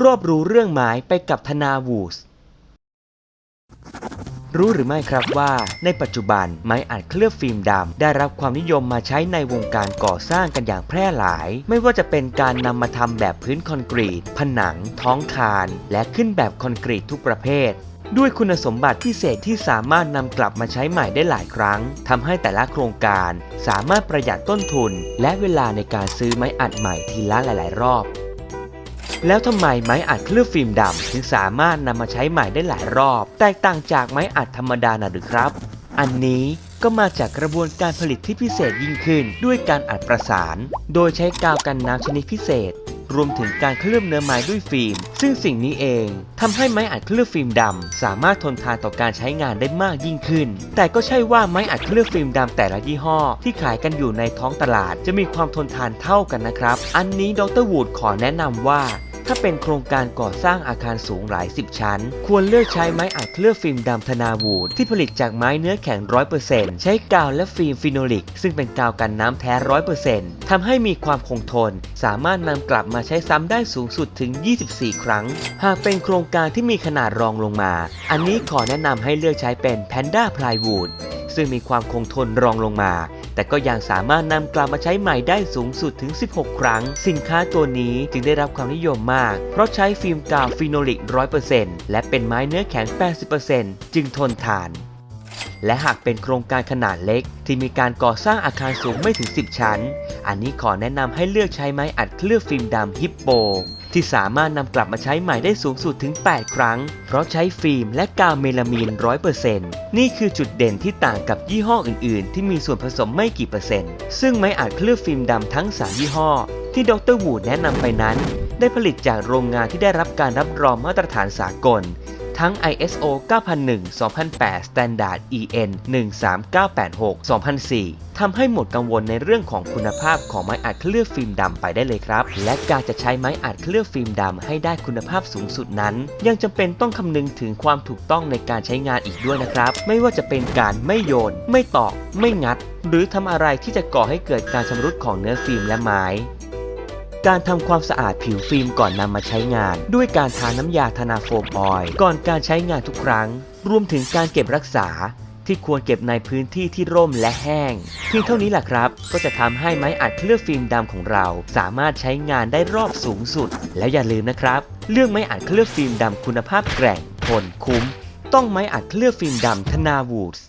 รอบรู้เรื่องไม้ไปกับธนาวูส รู้หรือไม่ครับว่าในปัจจุบันไม้อัดเคลือบฟิล์มดำได้รับความนิยมมาใช้ในวงการก่อสร้างกันอย่างแพร่หลาย ไม่ว่าจะเป็นการนำมาทำแบบพื้นคอนกรีต ผนัง ท้องคาน และขึ้นแบบคอนกรีตทุกประเภทด้วยคุณสมบัติพิเศษที่สามารถนำกลับมาใช้ใหม่ได้หลายครั้งทำให้แต่ละโครงการสามารถประหยัดต้นทุน และเวลาในการซื้อไม้อัดใหม่ทีละหลาย ๆ รอบ แล้วทำไมไม้อัดเคลือบฟิล์มดำถึงสามารถนำมาใช้ใหม่ได้หลายรอบ แตกต่างจากไม้อัดธรรมดานะหรือครับ อันนี้ก็มาจากกระบวนการผลิตที่พิเศษยิ่งขึ้น ด้วยการอัดประสาน โดยใช้กาวกันน้ำชนิดพิเศษ รวมถึงการเคลือบเนื้อไม้ด้วยฟิล์ม ซึ่งสิ่งนี้เองทำให้ไม้อัดเคลือบฟิล์มดำสามารถทนทานต่อการใช้งานได้มากยิ่งขึ้น แต่ก็ใช่ว่าไม้อัดเคลือบฟิล์มดำแต่ละยี่ห้อ ที่ขายกันอยู่ในท้องตลาด จะมีความทนทานเท่ากันนะครับ อันนี้ดรวูดขอแนะนำว่า ถ้าเป็นโครงการก่อสร้างอาคารสูงหลายสิบชั้น ควรเลือกใช้ไม้อัดเคลือบฟิล์มดำธนาวูดที่ผลิตจากไม้เนื้อแข็ง100%ใช้กาวและฟิล์มฟิโนลิก ซึ่งเป็นกาวกันน้ำแท้100%ทำให้มีความคงทน สามารถนำกลับมาใช้ซ้ำได้สูงสุดถึง 24 ครั้ง หากเป็นโครงการที่มีขนาดรองลงมา อันนี้ขอแนะนำให้เลือกใช้เป็น Panda Plywood ซึ่งมีความคงทนรองลงมา แต่ก็ยังสามารถนำกลับมาใช้ใหม่ได้สูงสุดถึง 16 ครั้ง สินค้าตัวนี้จึงได้รับความนิยมมาก เพราะใช้ฟิล์มกาวฟีโนลิก 100%และเป็นไม้เนื้อแข็ง 80%จึงทนทาน และหากเป็นโครงการขนาดเล็ก ที่มีการก่อสร้างอาคารสูงไม่ถึง 10 ชั้น อันนี้ขอแนะนำให้เลือกใช้ไม้อัดเคลือบฟิล์มดำฮิปโป ที่สามารถนำกลับมาใช้ใหม่ได้สูงสุดถึง 8 ครั้ง เพราะใช้ฟิล์มและกาวเมลามีน 100%นี่คือจุดเด่นที่ต่างกับยี่ห้ออื่น ๆ ที่มีส่วนผสมไม่กี่เปอร์เซ็นต์ ซึ่งไม้อัดเคลือบฟิล์มดำทั้ง 3 ยี่ห้อ ที่ดรวูดแนะนำไปนั้น ได้ผลิตจากโรงงานที่ได้รับการรับรองมาตรฐานสากล ทั้ง ISO 9001-2008 Standard EN 13986 2004 ทำให้หมดกังวลในเรื่องของคุณภาพของไม้อัดเคลือบฟิล์มดำไปได้เลยครับ และการจะใช้ไม้อัดเคลือบฟิล์มดำให้ได้คุณภาพสูงสุดนั้น ยังจำเป็นต้องคำนึงถึงความถูกต้องในการใช้งานอีกด้วยนะครับ ไม่ว่าจะเป็นการไม่โยน ไม่ตอก ไม่งัด หรือทำอะไรที่จะก่อให้เกิดการชำรุดของเนื้อฟิล์มและไม้ การทำความสะอาดผิวฟิล์มก่อนนำมาใช้งาน ด้วยการทาน้ำยาธนาโฟมออยล์ก่อนการใช้งานทุกครั้ง รวมถึงการเก็บรักษาที่ควรเก็บในพื้นที่ที่ร่มและแห้ง เพียงเท่านี้แหละครับ ก็จะทำให้ไม้อัดเคลือบฟิล์มดำของเรา สามารถใช้งานได้รอบสูงสุด แล้วอย่าลืมนะครับ เลือกไม้อัดเคลือบฟิล์มดำคุณภาพแกร่งทนคุ้ม ต้องไม้อัดเคลือบฟิล์มดำธนาวูดส์